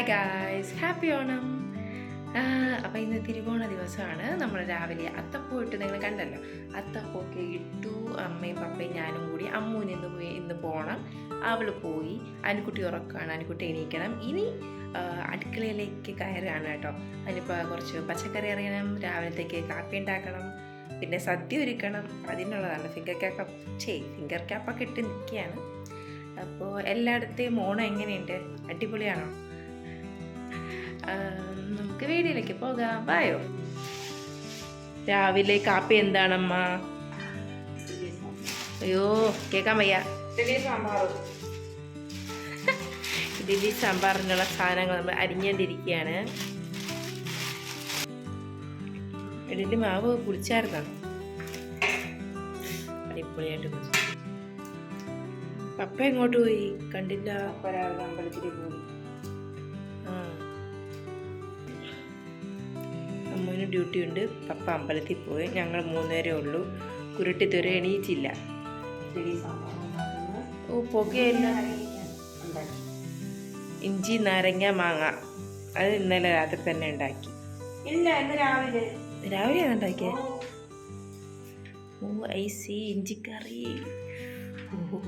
Hi guys happy Onam അപ്പോൾ ഇന്ന് തിരുവോണ ദിവസമാണ്. നമ്മൾ രാവിലെ അത്തപ്പൂ ഇട്ട് നിങ്ങൾ കണ്ടല്ലോ. അത്തപ്പൂക്കെ ഇട്ടു അമ്മയും പപ്പയും ഞാനും കൂടി അമ്മൂന് ഇന്ന് പോയി ഇന്ന് പോകണം അവൾ പോയി. അനുക്കുട്ടി ഉറക്കുകയാണ് അനുക്കുട്ടി എണീക്കണം. ഇനി അടുക്കളയിലേക്ക് കയറുകയാണ് കേട്ടോ. അതിനിപ്പോൾ കുറച്ച് പച്ചക്കറി അറിയണം രാവിലത്തേക്ക് കാപ്പി ഉണ്ടാക്കണം പിന്നെ സദ്യ ഒരുക്കണം. അതിനുള്ളതാണ് ഫിംഗർ ക്യാപ്പ് ചെയ് ഫിംഗർ ക്യാപ്പൊക്കെ ഇട്ട് നിൽക്കുകയാണ്. അപ്പോൾ എല്ലായിടത്തെയും ഓണം എങ്ങനെയുണ്ട്? അടിപൊളിയാണോ? നമുക്ക് വീഡിയോയിലേക്ക് പോകാം. ബായോ. രാവിലെ കാപ്പി എന്താണമ്മ? അയ്യോ കേൾക്കാൻ വയ്യ. ഇഡലി സാമ്പാറിനുള്ള സാധനങ്ങൾ നമ്മൾ അരിഞ്ഞുകൊണ്ടിരിക്കുകയാണ് ഇഡലി മാവ് കുളിച്ചായിരുന്നോ അടിപൊളിയായിട്ട് പപ്പ എങ്ങോട്ട് പോയി? കണ്ടില്ല. അമ്പലത്തിൽ പോയി. അമ്മൂന് ഡ്യൂട്ടി ഉണ്ട് പപ്പ അമ്പലത്തിൽ പോയി. ഞങ്ങൾ മൂന്നുപേരേ ഉള്ളൂ. കുരുട്ടി തുര എണീച്ചില്ല. ഓ പുകയല്ല. ഇഞ്ചി നാരങ്ങ മാങ്ങ. അത് ഇന്നലെ രാത്രി തന്നെ ഉണ്ടാക്കി. രാവിലെ. രാവിലെയാണ് ഉണ്ടാക്കിയത് ഓ. I C ഇഞ്ചിക്കറി.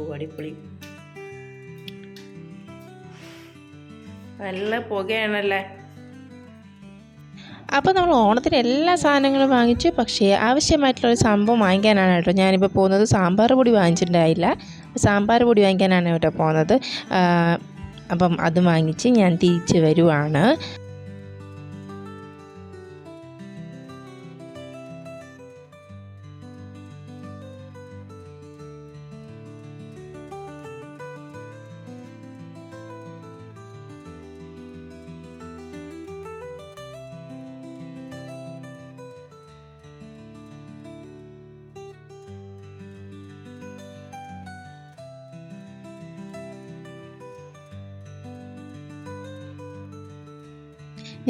ഓ അടിപൊളി. നല്ല പുകയാണല്ലേ? അപ്പോൾ നമ്മൾ ഓണത്തിന് എല്ലാ സാധനങ്ങളും വാങ്ങിച്ചു പക്ഷേ ആവശ്യമായിട്ടുള്ളൊരു സംഭവം വാങ്ങിക്കാനാണ് കേട്ടോ. ഞാനിപ്പോൾ പോകുന്നത് സാമ്പാർ പൊടി വാങ്ങിച്ചിട്ടുണ്ടായില്ല. സാമ്പാർ പൊടി വാങ്ങിക്കാനാണ് കേട്ടോ പോകുന്നത്. അപ്പം അത് വാങ്ങിച്ച് ഞാൻ തിരിച്ച് വരുവാണ്.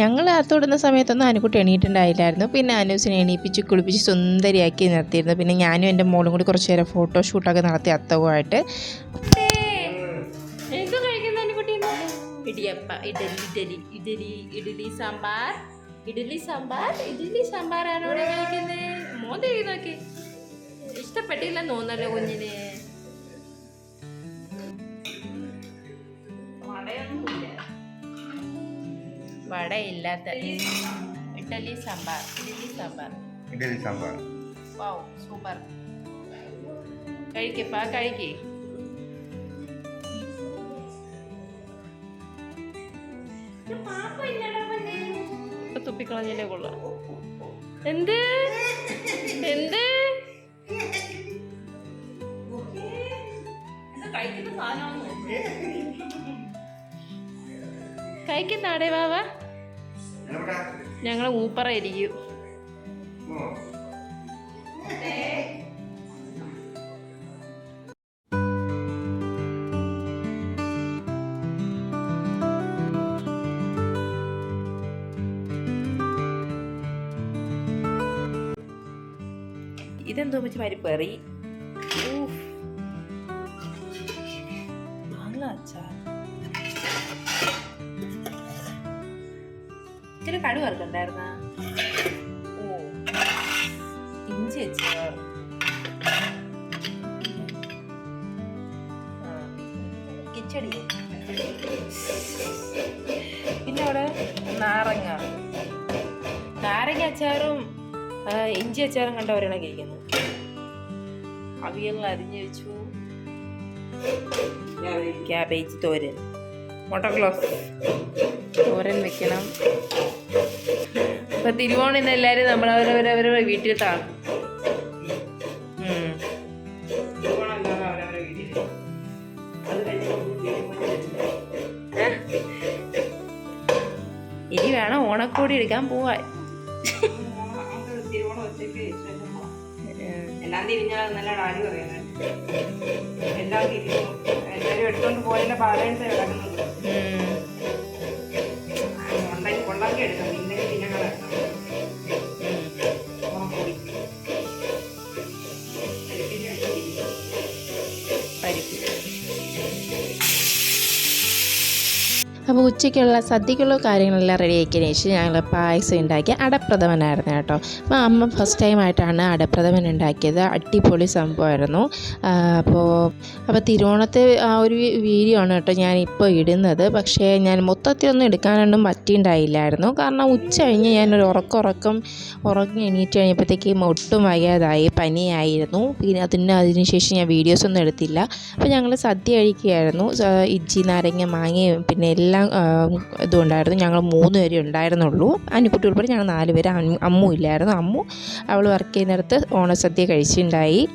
ഞങ്ങൾ അകത്തോടുന്ന സമയത്തൊന്നും അനുകുട്ടി എണീറ്റുണ്ടായില്ലായിരുന്നു. പിന്നെ അനുസിനെ എണീപ്പിച്ച് കുളിപ്പിച്ച് സുന്ദരിയാക്കി നിർത്തിയിരുന്നു. പിന്നെ ഞാനും എന്റെ മോളും കൂടി കുറച്ച് നേരം ഫോട്ടോഷൂട്ടൊക്കെ നടത്തി അത്തവുമായിട്ട്. ഇടിയപ്പ ഇഡലി ഇഡലി ഇഡലി ഇഡലി സാമ്പാർ ഇഡലി സാമ്പാർ ഇഡലി സാമ്പാറാണ് ഇവിടെ കഴിക്കുന്നത് മോൻ നോക്കി. ഇഷ്ടപ്പെട്ടില്ലെന്ന് തോന്നല്ലോ കുഞ്ഞിന്. വടയില്ലാത്ത ഇഡലി സാമ്പാർ. ഇഡലി സാമ്പാർ. ഇഡലി സാമ്പാർ. Wow super. കഴിക്കപ്പാ കഴിക്കേ. തുപ്പിക്കളഞ്ഞല്ലേ കൊള്ളാം. എന്ത്? എന്ത്? കഴിക്കുന്നാടേ വാവ ഞങ്ങൾ ഊപ്പറ ഇരിക്കും. ഇതെന്തോ വെച്ച് പരിപ്പേറി ഇച്ചിരി കടു വറുക്കണ്ടായിരുന്ന ഓ. ഇഞ്ചി വെച്ചാർ കിച്ചടി. പിന്നെ അവിടെ നാരങ്ങ. നാരങ്ങ അച്ചാറും ഇഞ്ചി അച്ചാറും കണ്ട ഒരെണ്ണം കഴിക്കുന്നു. അവിയൽ അരിഞ്ഞു വെച്ചു. ക്യാബേജ് തോരൻ. മുട്ടക്ലോസ് തോരൻ വെക്കണം. ഇപ്പൊ തിരുവോണം എല്ലാവരും നമ്മൾ അവരവരവരുടെ വീട്ടിൽ താണു ഇനി വേണം ഓണക്കോടി എടുക്കാൻ പോവാ എല്ലാം തിരിഞ്ഞാൽ നല്ല ഡാഡി പറയുന്നത്. എല്ലാം തിരിച്ചു എല്ലാവരും എടുത്തോണ്ട് പോയതിന്റെ ബാലൻസ് കിടക്കുന്നുണ്ട് അപ്പോൾ ഉച്ചയ്ക്കുള്ള സദ്യക്കുള്ള കാര്യങ്ങളെല്ലാം റെഡി ആക്കിയതിന് ശേഷം ഞങ്ങൾ പായസം ഉണ്ടാക്കിയ അടപ്രഥമനായിരുന്നു കേട്ടോ. അപ്പോൾ അമ്മ ഫസ്റ്റ് ടൈമായിട്ടാണ് അടപ്രഥമൻ ഉണ്ടാക്കിയത്. അടിപൊളി സംഭവമായിരുന്നു. അപ്പോൾ അപ്പോൾ തിരുവോണത്തെ ആ ഒരു വീഡിയോ ആണ് കേട്ടോ ഇപ്പോൾ ഇടുന്നത്. പക്ഷേ ഞാൻ മൊത്തത്തിലൊന്നും എടുക്കാനൊന്നും പറ്റിയിട്ടുണ്ടായില്ലായിരുന്നു. കാരണം ഉച്ച കഴിഞ്ഞ് ഞാനൊരു ഉറക്കം ഉറക്കം ഉറങ്ങി എണീറ്റ് കഴിഞ്ഞപ്പോഴത്തേക്കും ഒട്ടും വയ്യാതായി പനിയായിരുന്നു. പിന്നെ അതിന് അതിനുശേഷം ഞാൻ വീഡിയോസ് ഒന്നും എടുത്തില്ല. അപ്പോൾ ഞങ്ങൾ സദ്യ കഴിക്കുകയായിരുന്നു. ഇജ്ജി നാരങ്ങ മാങ്ങയും പിന്നെ എല്ലാം ആ, ഇതും ഉണ്ടായിരുന്നു ഞങ്ങൾ മൂന്ന് പേരെ ഉണ്ടായിരുന്നുള്ളൂ. അനുക്കുട്ടി ഉൾപ്പെടെ ഞങ്ങൾ നാല് പേര്. അമ്മു ഇല്ലായിരുന്നു. അമ്മു അവൾ വർക്ക് ചെയ്യുന്നിടത്ത് ഓണസദ്യ കഴിച്ചിട്ടുണ്ടായി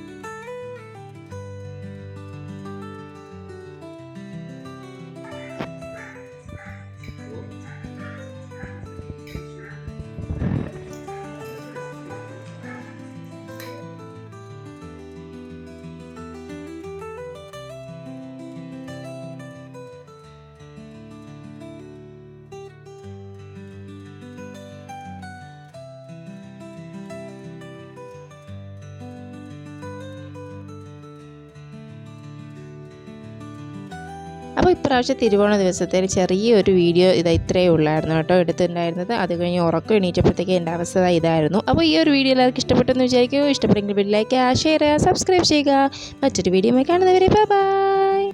അപ്പോൾ ഇപ്രാവശ്യം തിരുവോണ ദിവസത്തിൽ ചെറിയൊരു വീഡിയോ ഇത് ഇത്രയേ ഉള്ളായിരുന്നു കേട്ടോ എടുത്തിട്ടുണ്ടായിരുന്നത്. അത് കഴിഞ്ഞ് ഉറക്കം എണീറ്റപ്പോഴത്തേക്ക് എന്റെ അവസ്ഥ ഇതായിരുന്നു. അപ്പോൾ ഈ ഒരു വീഡിയോ എല്ലാവർക്കും ഇഷ്ടപ്പെട്ടെന്ന് വിചാരിക്കുമോ ഇഷ്ടപ്പെട്ടെങ്കിൽ ബില്ലേക്ക് ഷെയർ ചെയ്യുക സബ്സ്ക്രൈബ് ചെയ്യുക മറ്റൊരു വീഡിയോ കാണുന്നവരെ ബൈ